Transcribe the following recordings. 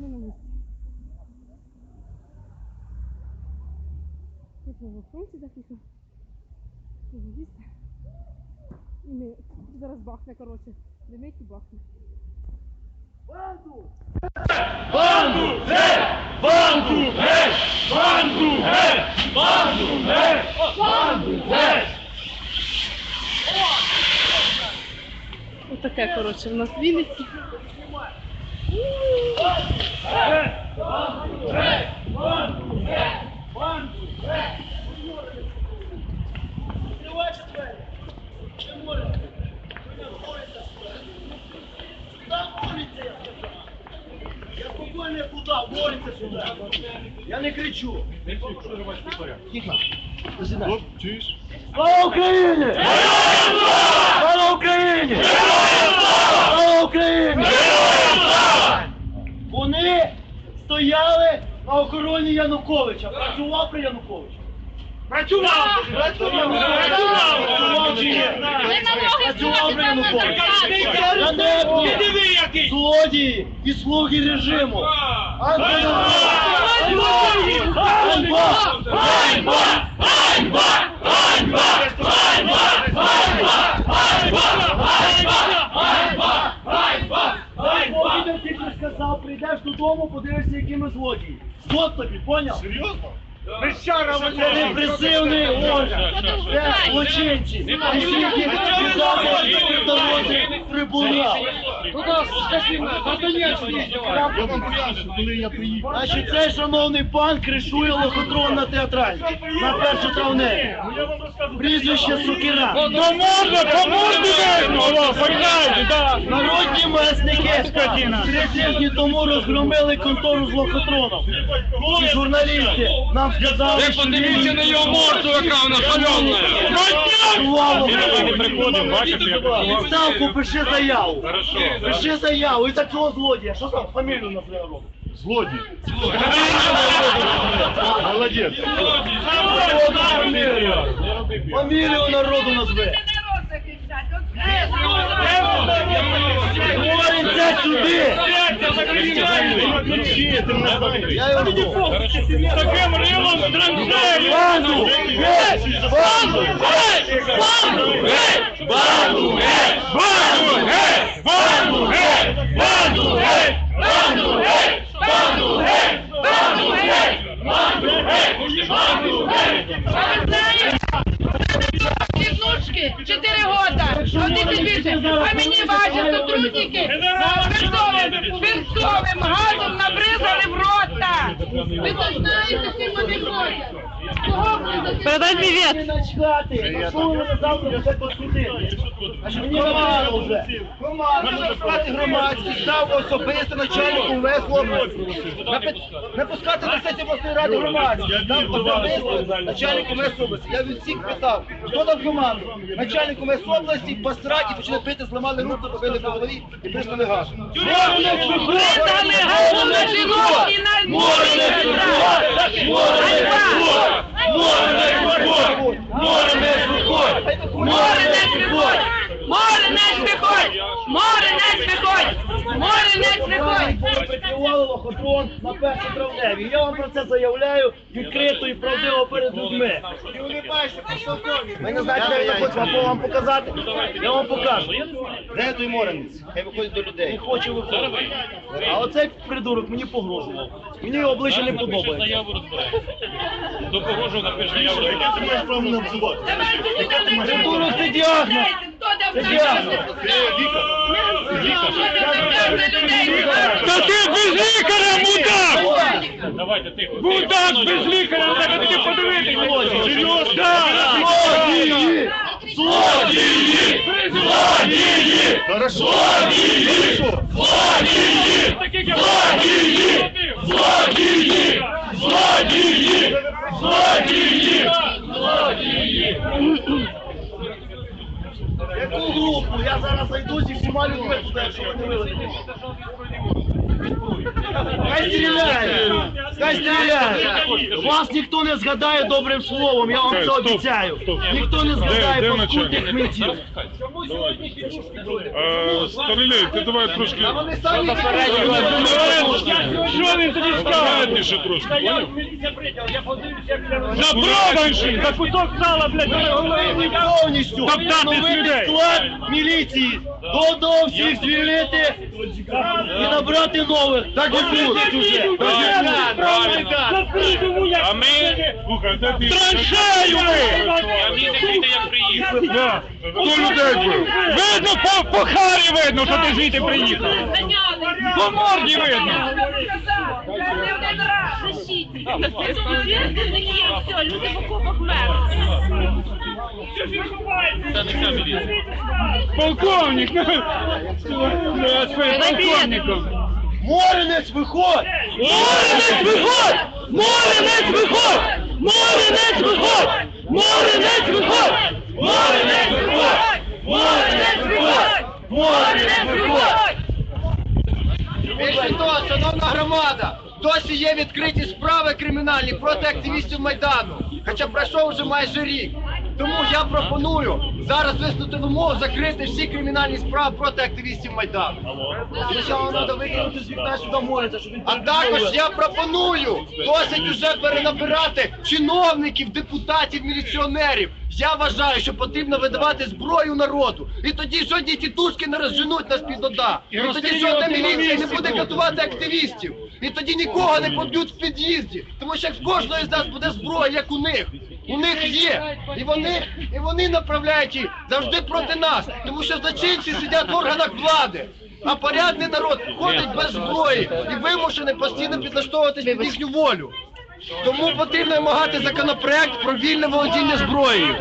Ми на місці. Фронті декілька. Журналісти. І ми зараз бахне, коротше. Димить і бахне. Банду геть! Банду геть! Банду геть! Банду геть! Банду геть! Отаке, коротше, в нас Вінниці. Я не кричу. Тихо. Слава Україні! Слава Україні! Слава Україні! Вони стояли на охороні Януковича. Працював при Януковичу. Працював! Працював! Працював чи ні? Працював при Януковичу. Ганебні! Злодії і слуги режиму. Ганьба! Ганьба! Ганьба! Ганьба! Ти ж сказав, прийдеш додому, подивишся, які ми злодії. Злод тобі, поняв? Серйозно? Це репресивний орган. Це злочинці. І всі, дорозі трибунал. Я вам поясню, коли я приїхав. Значить, цей шановний пан кришує лохотрон на театральній. На першу травневі. Прізвище Сукіра. Ну можна, де скотіна? Три тижні тому розгромили контору з лохотроном. Ці журналісти нам сказали, Ви що подивіться на його морду, яка вона шальона. Відставку пиши заяву. Пиши заяву. І такого злодія. Що там? Фамілію, наприклад, робить. Злодій. Молодець. Фамілію народу назве. Говориться сюди. Кричи, ти мене знаєш. Я його жду. Таким рилом траншею. Банду! Геть! Банду! Геть! Банду! Геть! Банду! Геть! Банду! Геть! Банду! Геть! Банду! Геть! Банду! Геть! Ви то знаєте, ким вони ходять? Кого ви Передай привіт! Не начхати! Та що ви мене завтра вже посудити? Значить, мені нормально вже. Команда запускати громадськість, став особисто начальнику ВС області. Напи- Не пускати на сесію обласної ради громадськість, став особисто начальнику ВС області. Я від всіх питав, хто дав команду? Начальнику ВС області посрать і почали пити, зламали руку, побили по голові і газ. Газом на жінок і на Море не Морда! Морда! Морда! Прикривали лохотрон на першій травневі. Я вам про це заявляю відкрито і правдиво перед людьми. Ви не знаєте, де він знаходиться, а вам показати? Я вам покажу. Де той моренець? Хай виходить до Не людей. хочу виходити. А оцей придурок мені погрожував. Мені його обличчя не подобається. Заяву. До погрожував напишеш заяву. Яке ти маєш право мене обзивати? Придурок це діагноз. Та ти без лікаря, мудак! Давайте тихо. Мудак без лікаря, треба таки подивитися. Серйозно? Злодії! Злодії! Злодії! Злодії! Злодії! Злодії! Злодії! Злодії! Злодії! нема Вас ніхто не згадає добрим словом, я вам це обіцяю. Ніхто не згадає паскудних митів. Чому сьогодні ти давай трошки... Остановим тоді На трошки, Та я понял? сала, блядь, переговорили повністю. Топтати з Відновити людей. склад милиции, Додому всіх звільнити і набрати новых. Так і уже. Слухай. Траншею ви! Хто людей був? Видно, по, по харі видно, що ти звідти приїхав. По морді видно. Люди в окопах. Полковник! Ну, полковником! Моренець виходь! Моренець виходь! Моренець виходь! Моринець, виходь! не виходь! Моринець, виходь! Моринець, виходь! не виходь! Більше того, шановна громада, досі є відкриті справи кримінальні проти активістів Майдану, хоча пройшов вже майже рік. Тому я пропоную зараз висунути вимогу закрити всі кримінальні справи проти активістів Майдану. Спочатку треба викинути з вікна сюди мориця, щоб він А також я пропоную досить уже перенабирати чиновників, депутатів, міліціонерів. Я вважаю, що потрібно видавати зброю народу. І тоді жодні тітушки не розженуть нас під ОДА. І тоді жодна міліція не буде катувати активістів. І тоді нікого не поб'ють в під'їзді. Тому що в кожного з нас буде зброя, як у них. У них є. І вони, і вони направляють її завжди проти нас. Тому що злочинці сидять в органах влади. А порядний народ ходить без зброї і вимушений постійно підлаштовуватись під їхню волю. Тому потрібно вимагати законопроект про вільне володіння зброєю.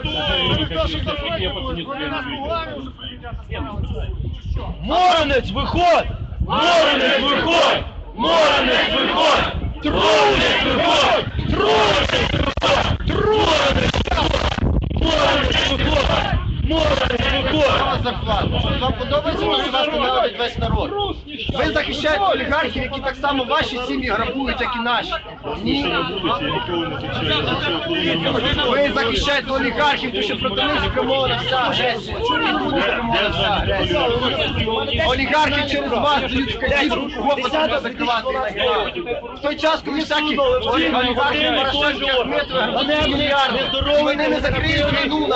Моронець, виходь! Моронець, виходь! Моронець, виходь! Тронець, виходь! Тронець, виходь! Rua! Rua! Rua! Rua! Вам подобається, вас ненавидить весь народ. Ви захищаєте олігархів, які так само ваші сім'ї грабують, як і наші. Ні. Ви захищаєте олігархів, тому що проти них спрямована вся агресія. Чому буде спрямована вся агресія? Олігархи через вас дають вказівку, кого потрібно закривати. В той час, коли всякі олігархи, Порошенки, Ахметови грабують мільярди, вони не закриють війну на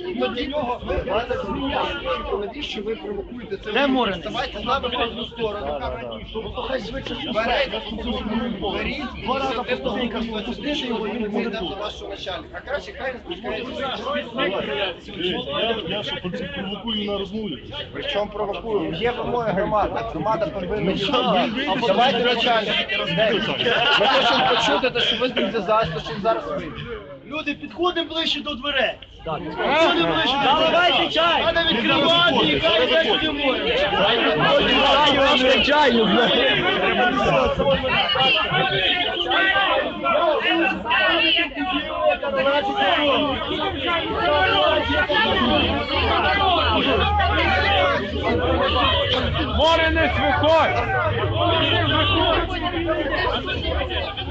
Навіщо ви провокуєте це? Де Морин? Давайте з нами в одну сторону. Ну, хай швидше беріть, беріть, два рази спустити його, і ми йдемо до вашого начальника. А краще хай не спускається. Я що провокую на розмову? Причому провокуємо? Є вимоги громади. Громада повинна Давайте начальник. Ми хочемо почути те, що ви з ним що він зараз вийде. Люди, підходимо ближче до дверей. Підходимо ближче до дверей. Давайте чай. Треба відкривати і хай йде сюди море. Чаю, чаю. Моренець, виходь! Давай,